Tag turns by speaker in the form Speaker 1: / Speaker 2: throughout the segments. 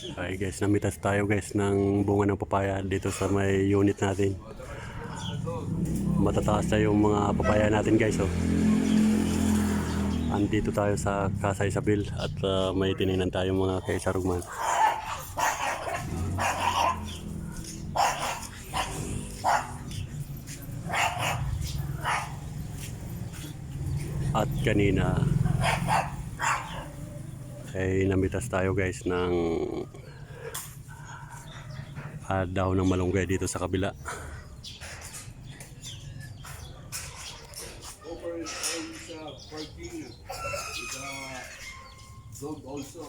Speaker 1: Okay guys, namitas tayo guys ng bunga ng papaya dito sa may unit natin. Matataas na yung mga papaya natin guys. Oh. Andito tayo sa Casa Isabel at ah, may tininan tayong mga kaisarugman. At kanina ay namitas tayo guys ng ah, daw ng malunggay dito sa kabila.
Speaker 2: Over is uh, also.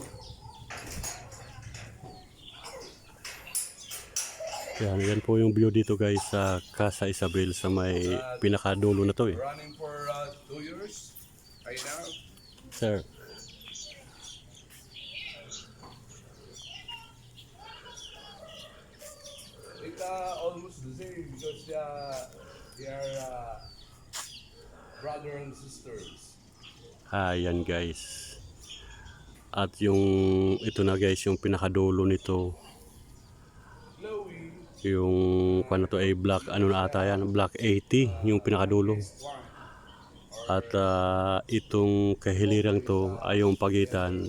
Speaker 1: Yan, yan po yung view dito guys sa Casa Isabel sa may pinakadulo na to eh.
Speaker 2: Running for uh, two years right now.
Speaker 1: Sir,
Speaker 2: uh, almost the same because uh, they are uh, brother and sisters.
Speaker 1: ayan guys. At yung ito na guys, yung pinakadulo nito, yung ano to ay black ano na ata yan, black 80 yung pinakadulo. At ah, itong kahilirang to ay yung pagitan.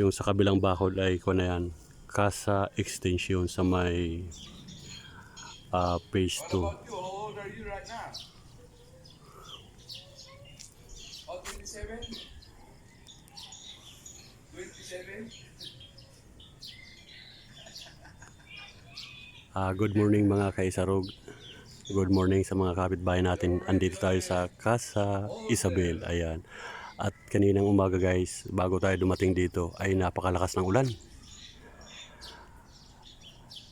Speaker 1: Yung sa kabilang bakod ay ko na yan. Casa Extension sa may ah, phase 2.
Speaker 2: What about you? How old are you right now? Oh, 27? 27?
Speaker 1: Ah, good morning mga kaisarog. Good morning sa mga kapitbahay natin. Andito tayo sa Casa Isabel. Ayan. At kaninang umaga guys, bago tayo dumating dito, ay napakalakas ng ulan.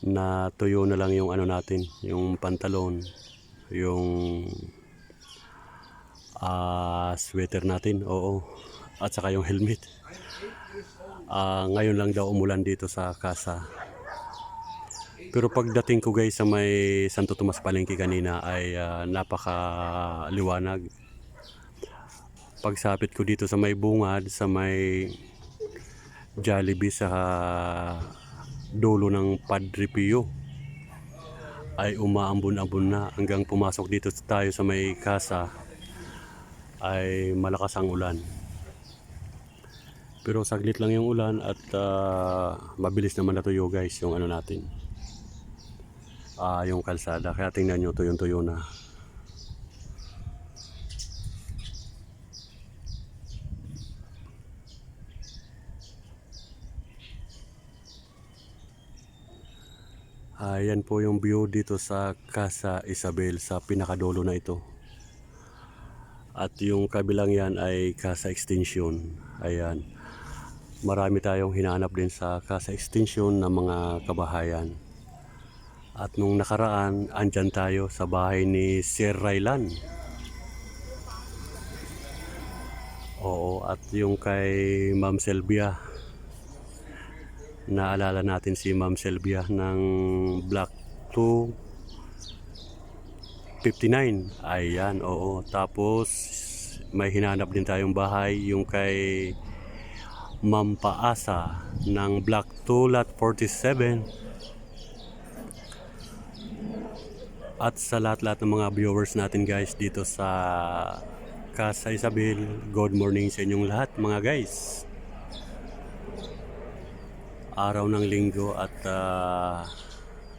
Speaker 1: Na tuyo na lang yung ano natin, yung pantalon, yung ah sweater natin, oo. At saka yung helmet. Ah, ngayon lang daw umulan dito sa casa. Pero pagdating ko guys sa may Santo Tomas Palengke kanina ay ah, napakaliwanag. Pagsapit ko dito sa may bungad, sa may Jollibee sa dulo ng Padre Pio ay umaambon-ambon na hanggang pumasok dito tayo sa may kasa ay malakas ang ulan. Pero saglit lang yung ulan at ah, mabilis naman natuyo guys yung ano natin ah yung kalsada. Kaya tingnan nyo, tuyong-tuyo na. Ayan po yung view dito sa Casa Isabel sa pinakadulo na ito. At yung kabilang yan ay Casa Extension. Ayan. Marami tayong hinahanap din sa Casa Extension ng mga kabahayan. At nung nakaraan, andyan tayo sa bahay ni Sir Raylan. Oo, at yung kay Ma'am Selvia. Naalala natin si Ma'am Selvia ng Block 259. Ayan, oo. Tapos may hinanap din tayong bahay, yung kay Ma'am Paasa ng Block 2 Lot 47. At sa lahat-lahat ng mga viewers natin guys dito sa Casa Isabel, good morning sa inyong lahat mga guys. Araw ng linggo at ah,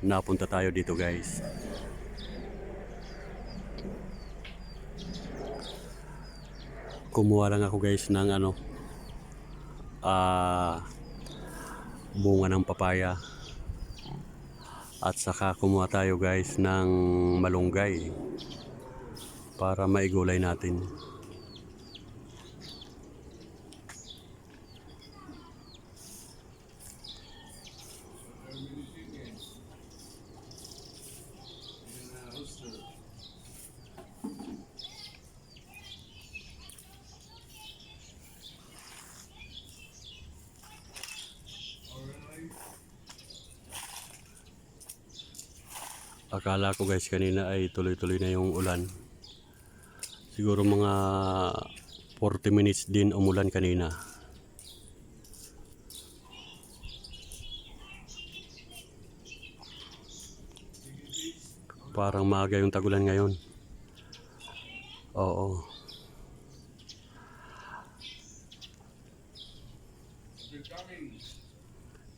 Speaker 1: napunta tayo dito guys. Kumuha lang ako guys ng ano ah bunga ng papaya. At saka kumuha tayo guys ng malunggay para maigulay natin. akala ko guys kanina ay tuloy-tuloy na yung ulan. Siguro mga 40 minutes din umulan kanina. Parang maaga yung tagulan ngayon. Oo.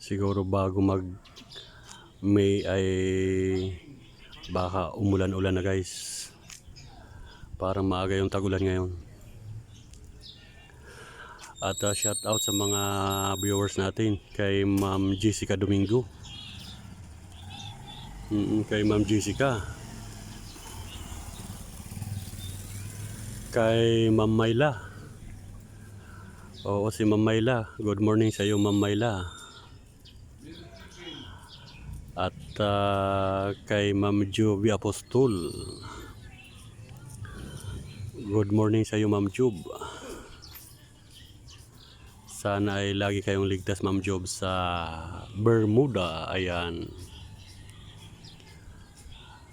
Speaker 1: Siguro bago mag May ay baka umulan-ulan na guys. Parang maaga yung tagulan ngayon. At uh, shout out sa mga viewers natin kay Ma'am Jessica Domingo. Mm, kay Ma'am Jessica. Kay Ma'am Mayla. Oo, si Ma'am Mayla. Good morning sa iyo, Ma'am Mayla. Ah, kay Ma'am Joby Apostol. Good morning sa iyo, Ma'am Job. Sana ay lagi kayong ligtas, Ma'am Job, sa Bermuda. Ayan.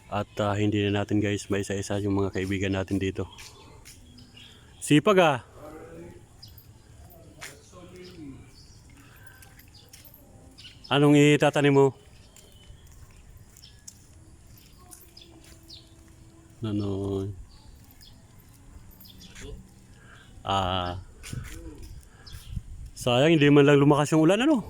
Speaker 1: At ah, hindi na natin guys maisa-isa yung mga kaibigan natin dito. Sipag ah! Anong itatanim mo? Ano? Ah. sayang hindi man lang lumakas yung ulan ano?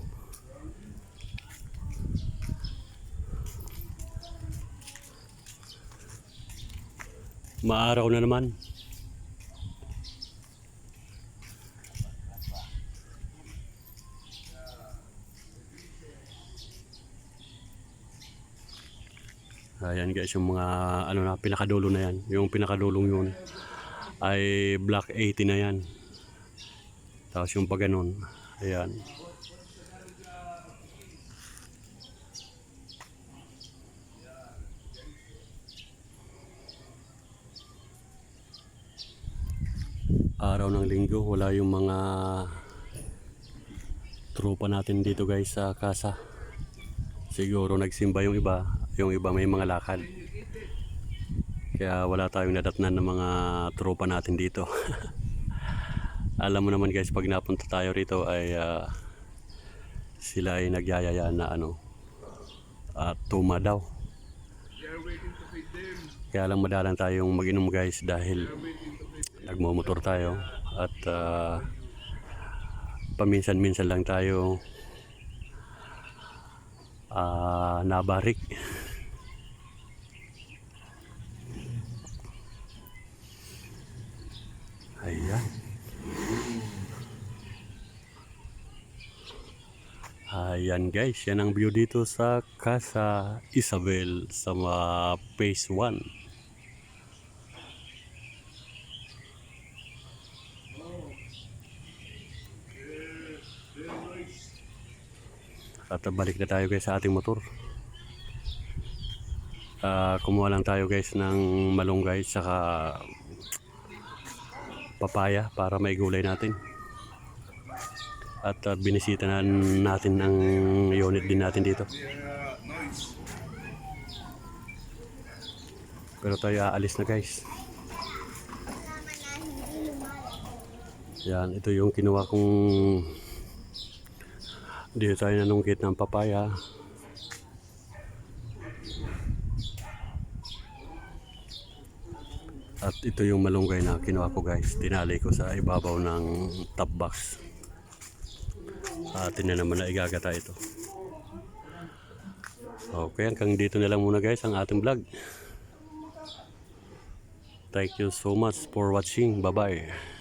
Speaker 1: Maaraw na naman. Ayan guys, yung mga ano na pinakadulo na yan. Yung pinakadulong yun ay black 80 na yan. Tapos yung pag ganun, ayan. Araw ng linggo, wala yung mga tropa natin dito guys sa kasa. Siguro nagsimba yung iba, yung iba may mga lakad. Kaya wala tayong nadatnan ng mga tropa natin dito. Alam mo naman guys, pag napunta tayo rito ay ah, sila ay nagyayaya na ano, at tuma daw. Kaya lang madalang tayong mag-inom guys dahil nagmumotor tayo at ah, paminsan-minsan lang tayo ah, nabarik. Ayan. Ayan guys, yan ang view dito sa Casa Isabel sa mga phase 1. At balik na tayo guys sa ating motor. Ah, kumuha lang tayo guys ng malunggay saka papaya para may gulay natin. At ah, binisita na natin ang unit din natin dito.
Speaker 2: Uh.
Speaker 1: Pero tayo aalis na guys. Yan, ito yung kinuha kong dito tayo nanungkit ng papaya. At ito yung malunggay na kinuha ko guys. Tinali ko sa ibabaw ng top box. Atin na naman na igagata ito. Okay, hanggang dito na lang muna guys ang ating vlog. Thank you so much for watching. Bye-bye.